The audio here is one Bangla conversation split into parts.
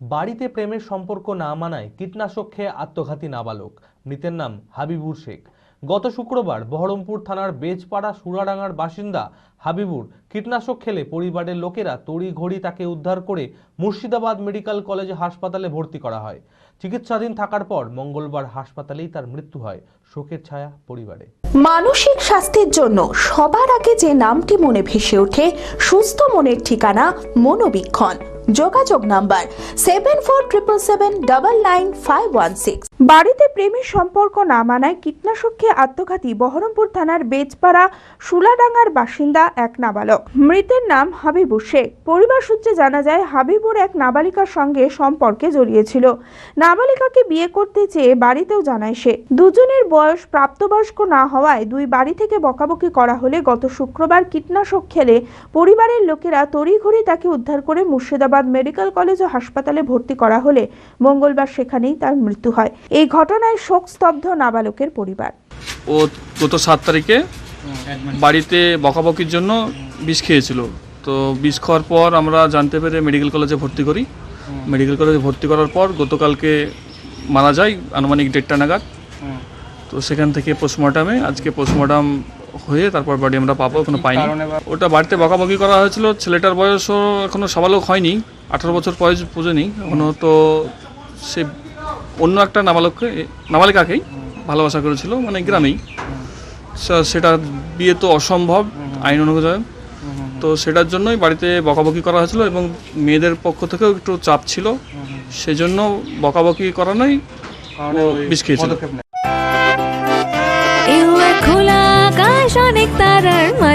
বাড়িতে প্রেমের সম্পর্ক না মানায় কীটনাশক খেয়ে আত্মঘাতী নাবালক। মৃতের নাম হাবিবুর শেখ। গত শুক্রবার বহরমপুর থানার বেজপাড়া সুরাডাঙ্গার বাসিন্দা হাবিবুর কীটনাশক খেলে পরিবারের লোকেরা তড়িঘড়ি তাকে উদ্ধার করে মুর্শিদাবাদ মেডিকেল কলেজ হাসপাতালে ভর্তি করা হয়। চিকিৎসাধীন থাকার পর মঙ্গলবার হাসপাতালেই তার মৃত্যু হয় শোকের ছায়া পরিবারে। মানসিক স্বাস্থ্যের জন্য সবার আগে যে নামটি মনে ভেসে ওঠে, সুস্থ মনের ঠিকানা মনোবীক্ষণ। যোগাযোগ number seven four triple seven double nine five one six বাড়িতে প্রেমের সম্পর্ক না মানায় কীটনাশক খেয়ে আত্মঘাতী বহরমপুর থানার বেজপাড়া সুলাডাঙ্গার বাসিন্দা এক নাবালক। মৃতের নাম হাবিবুর শেখ। পরিবার সূত্রে জানা যায়, হাবিবুর এক নাবালিকার সঙ্গে সম্পর্কে জড়িয়েছিল। নাবালিকাকে বিয়ে করতে চেয়ে বাড়িতেও জানায় সে। দুজনের বয়স প্রাপ্তবয়স্ক না হওয়ায় দুই বাড়ি থেকে বকাবকি করা হলে গত শুক্রবার কীটনাশক খেলে পরিবারের লোকেরা তড়িঘড়ি তাকে উদ্ধার করে মুর্শিদাবাদ মেডিকেল কলেজ ও হাসপাতালে ভর্তি করা হলে মঙ্গলবার সেখানেই তার মৃত্যু হয়। এই ঘটনায় শোকস্তব্ধ নাবালকের পরিবার। ও গত সাত তারিখে বাড়িতে বকাবকির জন্য বিষ খেয়েছিল। তো বিষ খাওয়ার পর আমরা জানতে পেরে মেডিকেল কলেজে ভর্তি করি। মেডিকেল কলেজে ভর্তি করার পর গতকালকে মারা যায় আনুমানিক দেড়টা নাগাদ। তো সেখান থেকে পোস্টমর্টামে, আজকে পোস্টমর্টম হয়ে তারপর বাড়ি আমরা পাবো এখনও পাইনি। ওটা বাড়িতে বকাবকি করা হয়েছিল ছেলেটার বয়সও এখনও সাবালক হয়নি আঠারো বছর বয়স পুজোনি এখনও তো সে অন্য একটা নাবালককে নাবালিকাকেই ভালোবাসা করেছিল মানে গ্রামেই। সেটা বিয়ে তো অসম্ভব আইন অনুযায়ী। তো সেটার জন্যই বাড়িতে বকাবকি করা হয়েছিল এবং মেয়েদের পক্ষ থেকেও একটু চাপ ছিল। সেজন্য বকাবকি করানোই বিষ খেয়েছিল। খোলা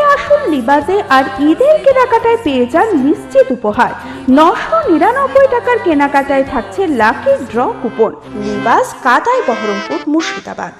আসুন লিবাজে আর ঈদের কেনাকাটায় পেয়ে যান নিশ্চিত উপহার। নশো নিরানব্বই টাকার কেনাকাটায় থাকছে লাকি ড্র কুপন। লিবাস কাদায় বহরমপুর মুর্শিদাবাদ।